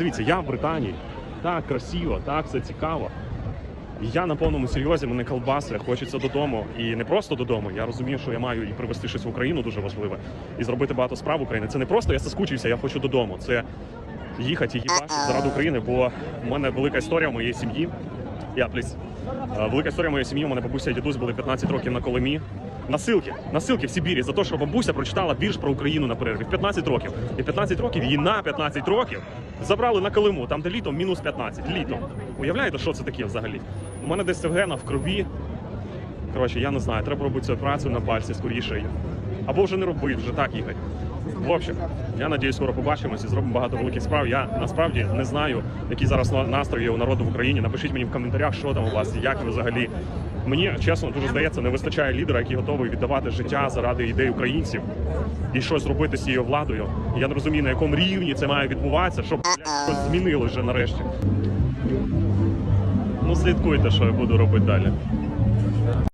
Дивіться, я в Британії. Так красиво, так все цікаво. Я на повному серйозі, мене колбаси, хочеться додому. І не просто додому. Я розумію, що я маю і привезти щось в Україну дуже важливе, і зробити багато справ в Україні. Це не просто я соскучився, я хочу додому. Це їхати і їбати заради України, бо в мене велика історія моєї сім'ї. Я пліс. Е, Велика історія моєї сім'ї. У мене бабуся і дідусь були 15 років на Колимі. Насилки, насилки в Сибірі за те, що бабуся прочитала вірш про Україну на перерві в 15 років. І 15 років її на 15 років забрали на Колиму, там де літом мінус 15. Літом. Уявляєте, що це таке взагалі? У мене десь Евгена в крові. Коротше, я не знаю, треба робити цю операцію на пальці скоріше. Або вже не робити, вже так їхати. В общем, я надіюсь, скоро побачимось і зробимо багато великих справ. Я насправді не знаю, які зараз на- настрої у народу в Україні. Напишіть мені в коментарях, що там у вас, як ви взагалі. Мені чесно дуже здається, не вистачає лідера, який готовий віддавати життя заради ідей українців і щось робити з цією владою. Я не розумію, на якому рівні це має відбуватися, щоб щось змінили вже нарешті. Ну, слідкуйте, що я буду робити далі.